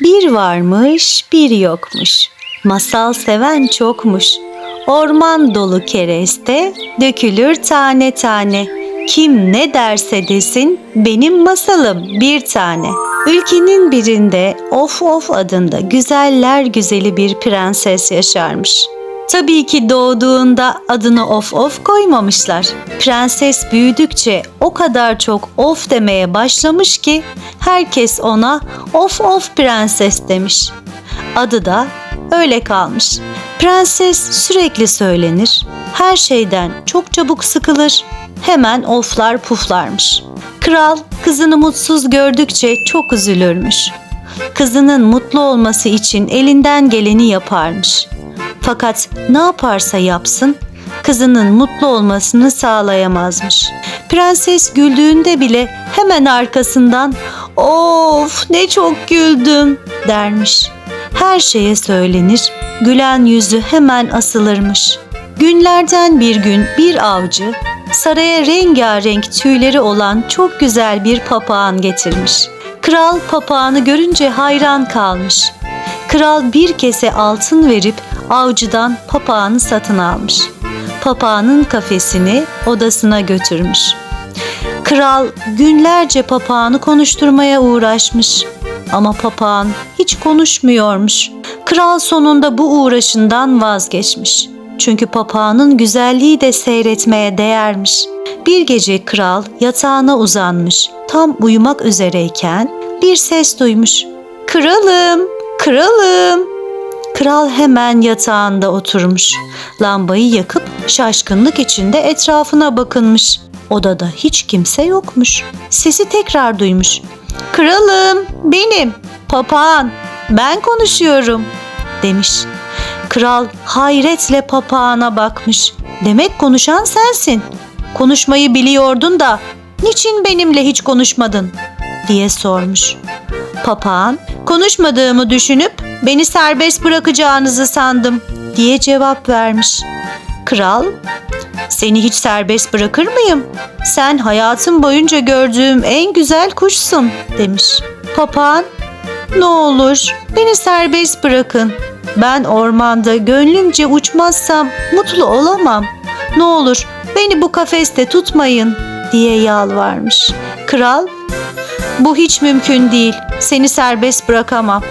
Bir varmış, bir yokmuş. Masal seven çokmuş. Orman dolu kereste dökülür tane tane. Kim ne derse desin benim masalım bir tane. Ülkenin birinde Of Of adında güzeller güzeli bir prenses yaşarmış. Tabii ki doğduğunda adını Of Of koymamışlar. Prenses büyüdükçe o kadar çok of demeye başlamış ki herkes ona Of Of Prenses demiş. Adı da öyle kalmış. Prenses sürekli söylenir, her şeyden çok çabuk sıkılır, hemen oflar puflarmış. Kral kızını mutsuz gördükçe çok üzülürmüş. Kızının mutlu olması için elinden geleni yaparmış. Fakat ne yaparsa yapsın kızının mutlu olmasını sağlayamazmış. Prenses güldüğünde bile hemen arkasından "Of ne çok güldüm." dermiş. Her şeye söylenir, gülen yüzü hemen asılırmış. Günlerden bir gün bir avcı saraya rengarenk tüyleri olan çok güzel bir papağan getirmiş. Kral papağanı görünce hayran kalmış. Kral bir kese altın verip avcıdan papağanı satın almış. Papağanın kafesini odasına götürmüş. Kral günlerce papağanı konuşturmaya uğraşmış. Ama papağan hiç konuşmuyormuş. Kral sonunda bu uğraşından vazgeçmiş. Çünkü papağanın güzelliği de seyretmeye değermiş. Bir gece kral yatağına uzanmış. Tam uyumak üzereyken bir ses duymuş. Kralım, kralım. Kral hemen yatağında oturmuş. Lambayı yakıp şaşkınlık içinde etrafına bakınmış. Odada hiç kimse yokmuş. Sesi tekrar duymuş. Kralım, benim, papağan, ben konuşuyorum, demiş. Kral hayretle papağana bakmış. Demek konuşan sensin. Konuşmayı biliyordun da niçin benimle hiç konuşmadın? diye sormuş. Papağan, konuşmadığımı düşünüp beni serbest bırakacağınızı sandım diye cevap vermiş. Kral, seni hiç serbest bırakır mıyım? Sen hayatım boyunca gördüğüm en güzel kuşsun demiş. Papağan, ne olur beni serbest bırakın. Ben ormanda gönlümce uçmazsam mutlu olamam. Ne olur beni bu kafeste tutmayın diye yalvarmış. Kral, bu hiç mümkün değil. Seni serbest bırakamam.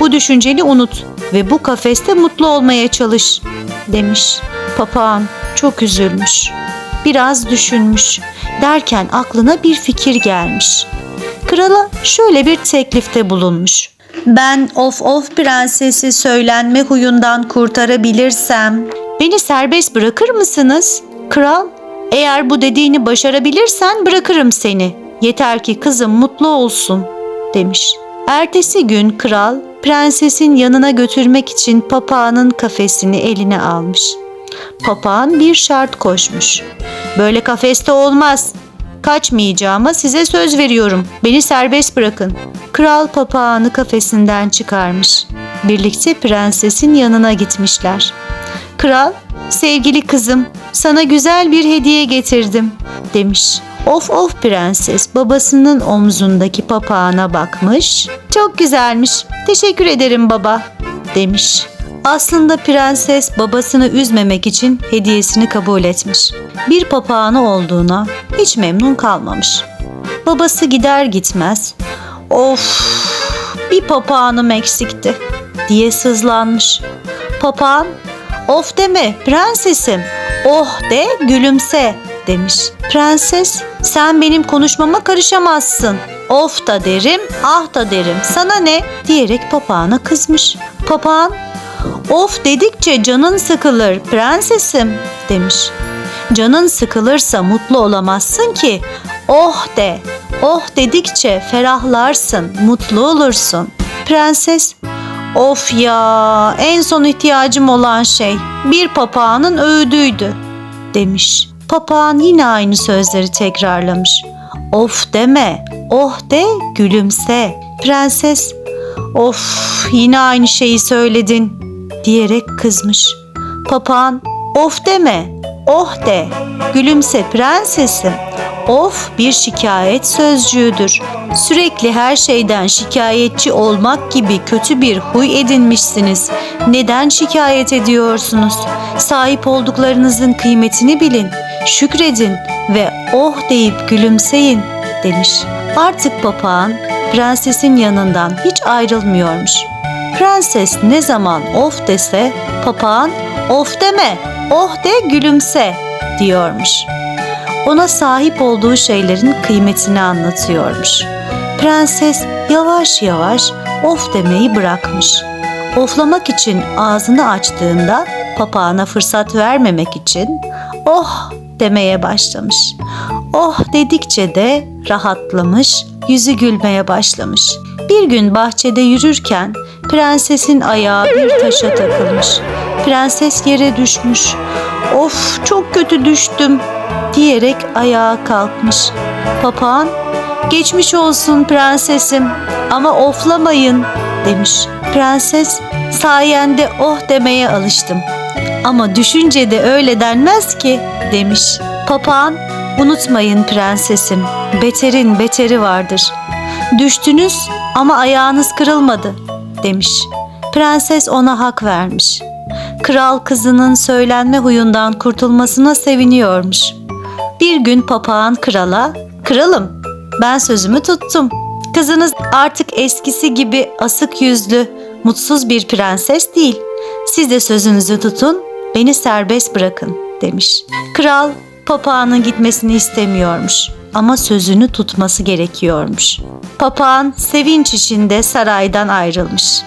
Bu düşünceni unut ve bu kafeste mutlu olmaya çalış demiş. Papağan çok üzülmüş. Biraz düşünmüş. Derken aklına bir fikir gelmiş. Krala şöyle bir teklifte bulunmuş. Ben of of prensesi söylenme huyundan kurtarabilirsem beni serbest bırakır mısınız? Kral, eğer bu dediğini başarabilirsen bırakırım seni. Yeter ki kızım mutlu olsun demiş. Ertesi gün kral prensesin yanına götürmek için papağanın kafesini eline almış. Papağan bir şart koşmuş. Böyle kafeste olmaz. Kaçmayacağıma size söz veriyorum. Beni serbest bırakın. Kral papağanı kafesinden çıkarmış. Birlikte prensesin yanına gitmişler. Kral, sevgili kızım, sana güzel bir hediye getirdim demiş. Of of prenses babasının omzundaki papağana bakmış. Çok güzelmiş. Teşekkür ederim baba demiş. Aslında prenses babasını üzmemek için hediyesini kabul etmiş. Bir papağanı olduğuna hiç memnun kalmamış. Babası gider gitmez Of bir papağanım eksikti diye sızlanmış. Papağan of deme prensesim oh de gülümse demiş. Prenses sen benim konuşmama karışamazsın. Of da derim ah da derim sana ne diyerek papağana kızmış. Papağan of dedikçe canın sıkılır prensesim demiş. Canın sıkılırsa mutlu olamazsın ki. Oh de. Oh dedikçe ferahlarsın, mutlu olursun. Prenses, of ya en son ihtiyacım olan şey bir papağanın öğüdüydü demiş. Papağan yine aynı sözleri tekrarlamış. Of deme, oh de gülümse. Prenses, of yine aynı şeyi söyledin diyerek kızmış. Papağan, of deme, oh de, gülümse prensesim. Of bir şikayet sözcüğüdür. Sürekli her şeyden şikayetçi olmak gibi kötü bir huy edinmişsiniz. Neden şikayet ediyorsunuz? Sahip olduklarınızın kıymetini bilin, şükredin ve oh deyip gülümseyin demiş. Artık papağan prensesin yanından hiç ayrılmıyormuş. Prenses ne zaman of dese papağan of deme, oh de gülümse diyormuş. Ona sahip olduğu şeylerin kıymetini anlatıyormuş. Prenses yavaş yavaş of demeyi bırakmış. Oflamak için ağzını açtığında papağana fırsat vermemek için oh demeye başlamış. Oh dedikçe de rahatlamış, yüzü gülmeye başlamış. Bir gün bahçede yürürken prensesin ayağı bir taşa takılmış. Prenses yere düşmüş. Of çok kötü düştüm diyerek ayağa kalkmış. Papağan geçmiş olsun prensesim ama oflamayın demiş. Prenses sayende oh demeye alıştım. Ama düşünce de öyle denmez ki demiş. Papağan unutmayın prensesim beterin beteri vardır. Düştünüz ama ayağınız kırılmadı demiş. Prenses ona hak vermiş. Kral kızının söylenme huyundan kurtulmasına seviniyormuş. Bir gün papağan krala, "Kralım, ben sözümü tuttum. Kızınız artık eskisi gibi asık yüzlü, mutsuz bir prenses değil. Siz de sözünüzü tutun, beni serbest bırakın." demiş. Kral papağanın gitmesini istemiyormuş ama sözünü tutması gerekiyormuş. Papağan sevinç içinde saraydan ayrılmış.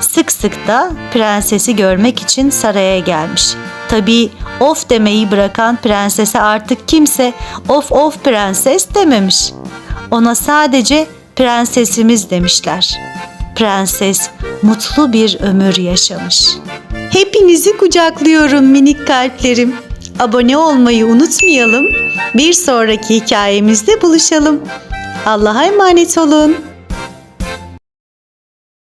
Sık sık da prensesi görmek için saraya gelmiş. Tabii of demeyi bırakan prensese artık kimse of of prenses dememiş. Ona sadece prensesimiz demişler. Prenses mutlu bir ömür yaşamış. Hepinizi kucaklıyorum minik kalplerim. Abone olmayı unutmayalım. Bir sonraki hikayemizde buluşalım. Allah'a emanet olun.